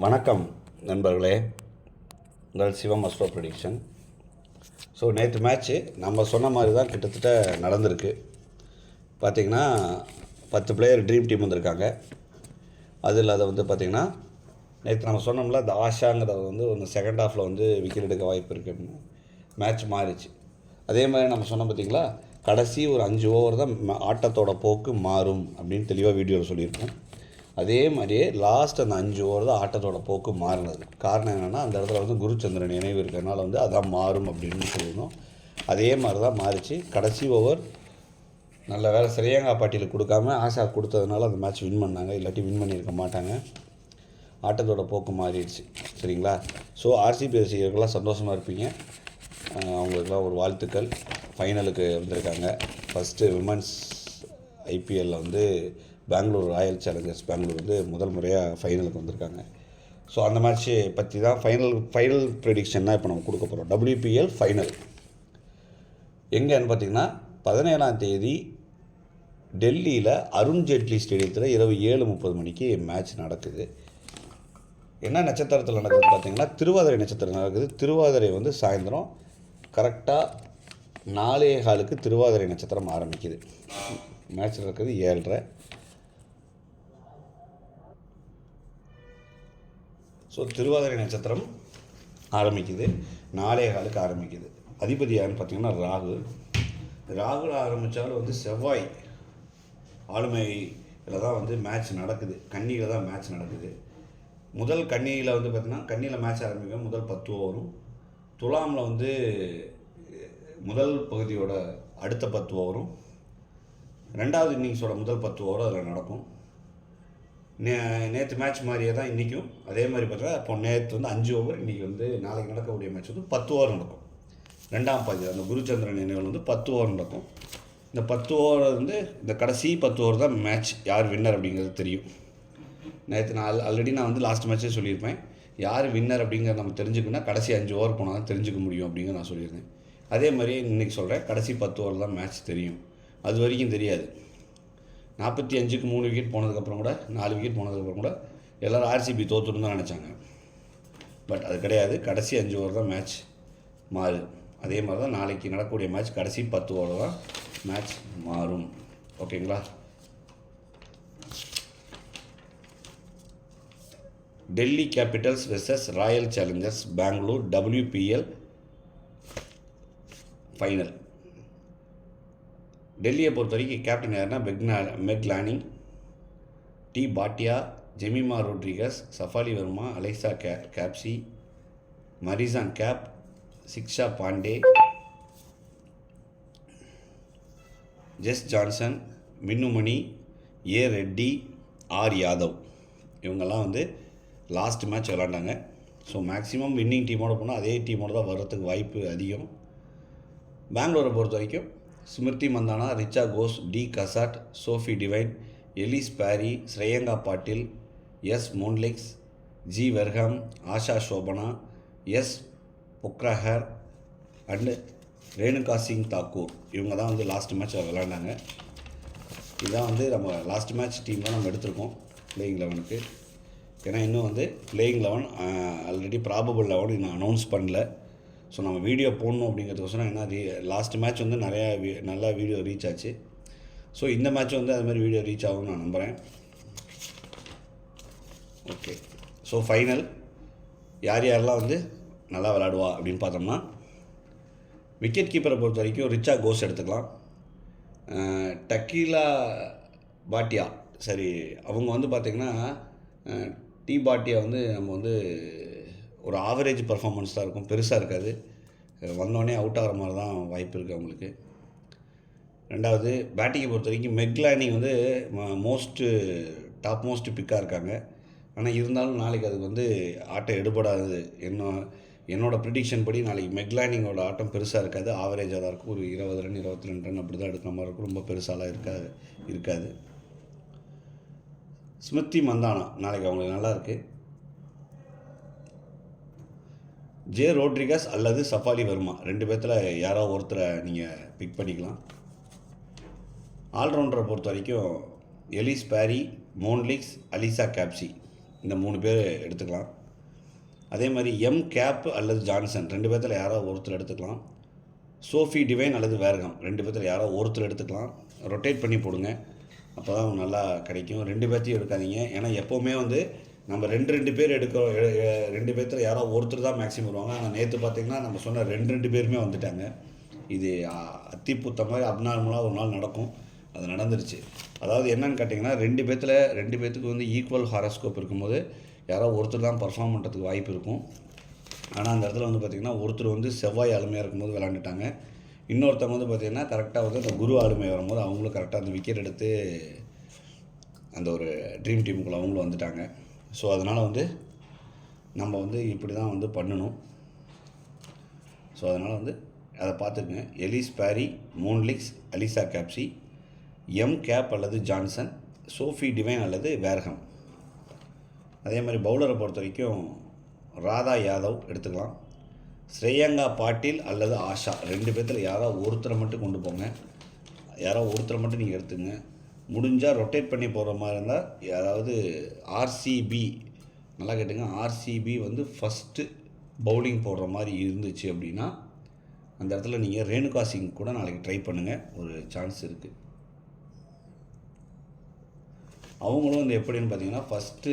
வணக்கம் நண்பர்களே. உங்கள் சிவம் அஸ்ட்ரோ ப்ரடிக்ஷன் ஸோ நேற்று மேட்ச்சு நம்ம சொன்ன மாதிரி தான் கிட்டத்தட்ட நடந்திருக்கு. பார்த்திங்கன்னா பத்து பிளேயர் ட்ரீம் டீம் வந்திருக்காங்க. அது இல்லாத வந்து பார்த்திங்கன்னா நேற்று நம்ம சொன்னோம்ல அந்த ஆஷாங்கிறத வந்து ஒன்று செகண்ட் ஹாஃபில் வந்து விக்கெட் எடுக்க வாய்ப்பு இருக்குன்னு மேட்ச் மாறிச்சு. அதே மாதிரி நம்ம சொன்னோம் பார்த்திங்களா கடைசி ஒரு அஞ்சு ஓவர் தான் ம- ஆட்டத்தோட போக்கு மாறும் அப்படின்னு தெளிவாக வீடியோவில் சொல்லியிருக்கோம். அதே மாதிரியே லாஸ்ட் அந்த அஞ்சு ஓவர் தான் ஆட்டத்தோட போக்கு மாறினது. காரணம் என்னென்னா அந்த இடத்துல வந்து குருச்சந்திரன் நினைவு இருக்கிறனால வந்து அதான் மாறும் அப்படின்னு சொல்லணும். அதே மாதிரி தான் மாறிச்சு. கடைசி ஓவர் நல்ல வேலை ஸ்ரேயங்கா பாட்டியில் கொடுக்காம ஆஷா கொடுத்ததுனால அந்த மேட்ச் வின் பண்ணாங்க. இல்லாட்டி வின் பண்ணியிருக்க மாட்டாங்க. ஆட்டத்தோட போக்கு மாறிடுச்சு. சரிங்களா? ஸோ ஆர்சிபி ரசிகர்கள்லாம் சந்தோஷமாக இருப்பீங்க. அவங்களுக்குலாம் அவங்களுக்கெல்லாம் ஒரு வாழ்த்துக்கள். ஃபைனலுக்கு வந்திருக்காங்க. ஃபஸ்ட்டு விமன்ஸ் ஐபிஎல்லில் வந்து பெங்களூர் ராயல் சேலஞ்சர்ஸ் பெங்களூர் வந்து முதல் முறையாக ஃபைனலுக்கு வந்திருக்காங்க. ஸோ அந்த மேட்ச்சு பற்றி தான் ஃபைனல் ஃபைனல் ப்ரெடிக்ஷன்னா இப்போ நம்ம கொடுக்க போகிறோம் டபிள்யூபிஎல் ஃபைனல் எங்கேன்னு பார்த்தீங்கன்னா பதினேழாம் தேதி டெல்லியில் அருண் ஜேட்லி ஸ்டேடியத்தில் இரவு ஏழு முப்பது மணிக்கு மேட்ச் நடக்குது. என்ன நட்சத்திரத்தில் நடக்குது பார்த்தீங்கன்னா திருவாதிரை நட்சத்திரம் நடக்குது. திருவாதிரை வந்து சாயந்தரம் கரெக்டாக நாலே காலுக்கு திருவாதிரை நட்சத்திரம் ஆரம்பிக்குது. மேட்ச் நடக்குது ஏழரை. ஸோ திருவாதிரை நட்சத்திரம் ஆரம்பிக்குது. நாலே காலுக்கு ஆரம்பிக்குது. அதிபதி யாருன்னு பார்த்தீங்கன்னா ராகு. ராகுல ஆரம்பித்தாலும் வந்து செவ்வாய் ஆளுமையில் தான் வந்து மேட்ச் நடக்குது. கன்னியில் தான் மேட்ச் நடக்குது. முதல் கன்னியில் வந்து பார்த்தீங்கன்னா கண்ணியில் மேட்ச் ஆரம்பிக்கும் முதல் பத்து ஓவரும் துலாமில் வந்து முதல் பகுதியோட அடுத்த பத்து ஓவரும் ரெண்டாவது இன்னிங்ஸோட முதல் பத்து ஓவரும் அதில் நடக்கும். நே நேற்று மேட்ச் மாதிரியே தான் இன்றைக்கும் அதே மாதிரி பார்த்தா இப்போ நேற்று வந்து அஞ்சு ஓவர் இன்றைக்கி வந்து நாளைக்கு நடக்கக்கூடிய மேட்ச் வந்து பத்து ஓவர் நடக்கும். ரெண்டாம் பாதி அந்த குருச்சந்திரன் நினைவில் வந்து பத்து ஓவர் நடக்கும். இந்த பத்து ஓவர் வந்து இந்த கடைசி பத்து ஓவர் தான் மேட்ச் யார் வின்னர் அப்படிங்கிறது தெரியும். நேற்று நான் ஆல்ரெடி நான் வந்து லாஸ்ட் மேட்ச்சே சொல்லியிருப்பேன். யார் வின்னர் அப்படிங்கிறத நம்ம தெரிஞ்சுக்கணும்னா கடைசி அஞ்சு ஓவர் போனால் தான் தெரிஞ்சுக்க முடியும் அப்படிங்கிற நான் சொல்லியிருந்தேன். அதே மாதிரி இன்றைக்கி சொல்கிறேன் கடைசி பத்து ஓவர் தான் மேட்ச் தெரியும். அது வரைக்கும் தெரியாது. நாற்பத்தி அஞ்சுக்கு மூணு விக்கெட் போனதுக்கப்புறம் கூட நாலு விக்கெட் போனதுக்கப்புறம் கூட எல்லோரும் ஆர்சிபி தோத்துடும் தான் நினச்சாங்க. பட் அது கிடையாது. கடைசி அஞ்சு ஓவர் தான் மேட்ச் மாறு. அதே மாதிரி தான் நாளைக்கு நடக்கக்கூடிய மேட்ச் கடைசி பத்து ஓவர் தான் மேட்ச் மாறும். ஓகேங்களா Delhi capitals versus royal challengers Bangalore WPL final டெல்லியை பொறுத்த வரைக்கும் கேப்டன் யாருன்னா Meg Meg Lanning T Bhatia Jemimah Rodrigues Shafali Verma Alice K Capsey Marizanne Kapp Shikha Pandey Jess Jonassen Minnumani A Reddy R Yadav. இவங்கெல்லாம் வந்து last match விளாண்டாங்க so maximum winning டீமோட போனால் அதே டீமோட தான் வர்றதுக்கு வாய்ப்பு அதிகம். பெங்களூரை பொறுத்த வரைக்கும் Smriti Mandhana Richa Ghosh D Kasat Sophie Devine Ellyse Perry Shreyanka Patil S Molineux G Wareham Asha Sobhana S Pokharkar and Renuka Singh Thakur. இவங்க தான் வந்து லாஸ்ட் மேட்ச் விளாண்டாங்க இதுதான் வந்து நம்ம லாஸ்ட் மேட்ச் டீம் தான் நம்ம எடுத்திருக்கோம் பிளேயிங் லெவனுக்கு ஏன்னா இன்னும் வந்து playing eleven already probable eleven இன்னும் அனௌன்ஸ் பண்ணல. ஸோ நம்ம வீடியோ போடணும் அப்படிங்கிறதுக்கோசரம் ஏன்னா ரீ லாஸ்ட் மேட்ச் வந்து நிறையா வீ நல்லா வீடியோ ரீச் ஆச்சு. ஸோ இந்த மேட்ச் வந்து அது மாதிரி வீடியோ ரீச் ஆகும்னு நான் நம்புகிறேன் ஓகே ஸோ ஃபைனல் யார் யாரெல்லாம் வந்து நல்லா விளாடுவா அப்படின்னு பார்த்தோம்னா விக்கெட் கீப்பரை பொறுத்த வரைக்கும் ரிச்சா கோஸ் எடுத்துக்கலாம். டக்கீலா பாட்டியா சரி அவங்க வந்து பார்த்திங்கன்னா டி பாட்டியா வந்து நம்ம வந்து ஒரு ஆவரேஜ் பர்ஃபார்மன்ஸ் தான் இருக்கும். பெருசாக இருக்காது. வந்தோடனே அவுட் ஆகிற மாதிரி தான் வாய்ப்பு இருக்குது அவங்களுக்கு. ரெண்டாவது பேட்டிங்கை பொறுத்த வரைக்கும் மெக்லானி வந்து மோஸ்ட்டு டாப் மோஸ்ட் பிக்காக இருக்காங்க. ஆனால் இருந்தாலும் நாளைக்கு அதுக்கு வந்து ஆட்டம் எடுபடாது. என்ன என்னோடய ப்ரிடிக்ஷன் படி நாளைக்கு மெக்லானிங்கோட ஆட்டம் பெருசாக இருக்காது. ஆவரேஜாக தான் இருக்கும். ஒரு இருபது ரன் இருபத்தி ரெண்டு ரன் அப்படி தான் எடுக்கிற மாதிரி இருக்கும். ரொம்ப பெருசாலாம் இருக்காது இருக்காது. ஸ்மிருதி மந்தானா நாளைக்கு அவங்களுக்கு நல்லா இருக்குது ஜே ரோட்ரிகஸ் அல்லது சஃபாலி வர்மா. ரெண்டு பேர்த்தில் யாரோ ஒருத்தரை நீங்கள் பிக் பண்ணிக்கலாம். ஆல்ரவுண்டரை பொறுத்த வரைக்கும் எலிஸ் பேரி மோன்லிக்ஸ் அலிசா கேப்சி. இந்த மூணு பேர் எடுத்துக்கலாம். அதே மாதிரி எம் கேப் அல்லது ஜான்சன். ரெண்டு பேர்த்தில் யாரோ ஒருத்தர் எடுத்துக்கலாம். சோஃபி டிவைன் அல்லது வேர்கம். ரெண்டு பேர்த்தில் யாரோ ஒருத்தர் எடுத்துக்கலாம். ரொட்டேட் பண்ணி போடுங்க. அப்போ தான் நல்லா கிடைக்கும். ரெண்டு பேர்த்தையும் எடுக்காதீங்க. ஏன்னா எப்போவுமே வந்து நம்ம ரெண்டு ரெண்டு பேர் எடுக்கிறோம் ரெண்டு பேர்த்தில் யாரோ ஒருத்தர் தான் மேக்ஸிமம் வருவாங்க. ஆனால் நேற்று பார்த்தீங்கன்னா நம்ம சொன்ன ரெண்டு ரெண்டு பேருமே வந்துட்டாங்க. இது அ, அத்திப்புத்த மாதிரி அப்நார்மலாக ஒரு நாள் நடக்கும். அது நடந்துருச்சு. அதாவது என்னன்னு கேட்டிங்கன்னா ரெண்டு பேர்த்தில் ரெண்டு பேர்த்துக்கு வந்து ஈக்குவல் ஹாரஸ்கோப் இருக்கும்போது யாரோ ஒருத்தர் தான் பர்ஃபார்ம் பண்ணுறதுக்கு வாய்ப்பு இருக்கும். ஆனால் அந்த இடத்துல வந்து பார்த்திங்கன்னா ஒருத்தர் வந்து செவ்வாய் ஆளுமையாக இருக்கும்போது விளாண்டுட்டாங்க இன்னொருத்தவங்க வந்து பார்த்திங்கன்னா கரெக்டாக வந்து அந்த குரு ஆளுமை வரும்போது அவங்களும் கரெக்டாக அந்த விக்கெட் எடுத்து அந்த ஒரு ட்ரீம் டீமுக்குள்ளே அவங்களும் வந்துட்டாங்க. ஸோ அதனால் வந்து நம்ம வந்து இப்படி தான் வந்து பண்ணணும். ஸோ அதனால் வந்து அதை பார்த்துக்குங்க. Ellyse Perry Molineux Alice Capsey M Kapp அல்லது ஜான்சன் சோஃபி டிவைன் அல்லது வேர்ஹம் அதே மாதிரி பவுலரை பொறுத்த வரைக்கும் ராதா யாதவ் எடுத்துக்கலாம். ஸ்ரேயங்கா பாட்டில் அல்லது ஆஷா. ரெண்டு பேர்த்தில் யாரோ ஒருத்தரை மட்டும் கொண்டு போங்க. யாரோ ஒருத்தரை மட்டும் நீங்கள் எடுத்துங்க. முடிஞ்சால் ரொட்டேட் பண்ணி போகிற மாதிரி இருந்தால் யாராவது ஆர்சிபி நல்லா கேட்டுங்க ஆர்சிபி வந்து ஃபஸ்ட்டு பவுலிங் போடுற மாதிரி இருந்துச்சு அப்படின்னா அந்த இடத்துல நீங்கள் ரேணுகா சிங் கூட நாளைக்கு ட்ரை பண்ணுங்கள் ஒரு சான்ஸ் இருக்குது அவங்களும் வந்து எப்படின்னு பார்த்தீங்கன்னா ஃபஸ்ட்டு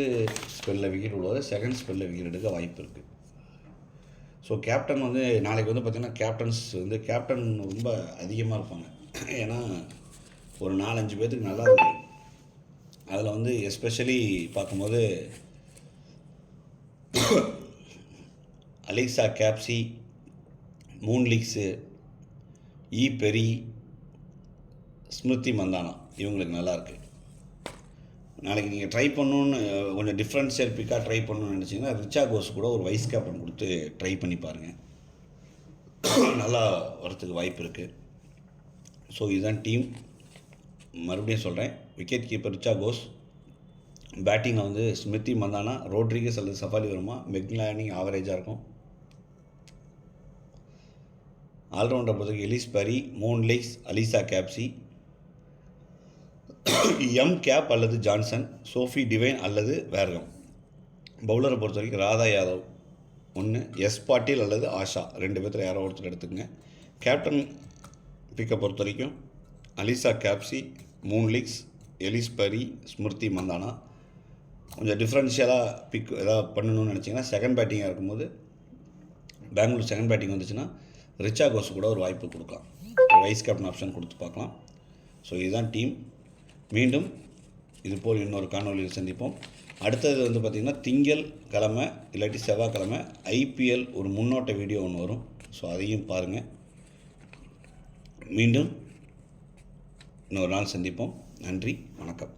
ஸ்பெல்லில் விக்கெட் உள்ளது செகண்ட் ஸ்பெல்லில் விக்கெட் எடுக்க வாய்ப்பு இருக்குது ஸோ கேப்டன் வந்து நாளைக்கு வந்து பார்த்திங்கன்னா கேப்டன்ஸ் வந்து கேப்டன் ரொம்ப அதிகமாக இருப்பாங்க. ஏன்னா ஒரு நாலஞ்சு பேர்த்துக்கு நல்லா இருக்கு அதில் வந்து எஸ்பெஷலி பார்க்கும்போது அலெக்ஸா கேப்சி மூன்லிக்ஸு இ பெரி ஸ்மிருதி மந்தானா இவங்களுக்கு நல்லாயிருக்கு நாளைக்கு நீங்கள் ட்ரை பண்ணணுன்னு கொஞ்சம் டிஃப்ரென்ஷியல் பிக்காக ட்ரை பண்ணணும்னு நினச்சிங்கன்னா ரிச்சா கோஸ் கூட ஒரு வைஸ் கேப்டன் கொடுத்து ட்ரை பண்ணி பாருங்கள் நல்லா வரத்துக்கு வாய்ப்பு இருக்குது ஸோ இதுதான் டீம் மறுபடியும் சொல்கிறேன் விக்கெட் கீப்பர் ரிச்சா கோஸ் பேட்டிங்கில் வந்து ஸ்மிருதி மந்தானா ரோட்ரிகஸ் அல்லது சஃபாலி வருமா மெக்லானிங் ஆவரேஜாக இருக்கும். ஆல்ரவுண்டர் பொறுத்தவரைக்கும் Ellyse Perry Molineux Alice Capsey M Kapp அல்லது ஜான்சன் சோஃபி டிவைன் அல்லது வேர்கம். பவுலரை பொறுத்த வரைக்கும் ராதா யாதவ் ஒன்று எஸ் பாட்டீல் அல்லது ஆஷா ரெண்டு பேர்த்தில் யாரோ ஒருத்தர் எடுத்துக்கங்க. கேப்டன் பிக்கை பொறுத்த வரைக்கும் அலிசா கேப்சி மூன்லிக்ஸ் எலிஸ்பரி எலிஸ் பரி ஸ்மிருதி மந்தானா கொஞ்சம் டிஃப்ரென்ஷியலாக பிக் ஏதாவது பண்ணணும்னு நினச்சிங்கன்னா செகண்ட் பேட்டிங்காக இருக்கும்போது பெங்களூர் செகண்ட் பேட்டிங் வந்துச்சுன்னா ரிச்சா கோஸ் கூட ஒரு வாய்ப்பு கொடுக்கலாம். வைஸ் கேப்டன் ஆப்ஷன் கொடுத்து பார்க்கலாம். ஸோ இதுதான் டீம் மீண்டும் இதுபோல் இன்னொரு காணொலியில் சந்திப்போம். அடுத்தது வந்து பார்த்திங்கன்னா திங்கள் கிழமை இல்லாட்டி செவ்வாய்க்கிழமை ஐபிஎல் ஒரு முன்னோட்ட வீடியோ ஒன்று வரும். ஸோ அதையும் பாருங்கள் மீண்டும் இன்னொரு நாள் சந்திப்போம். நன்றி. வணக்கம்.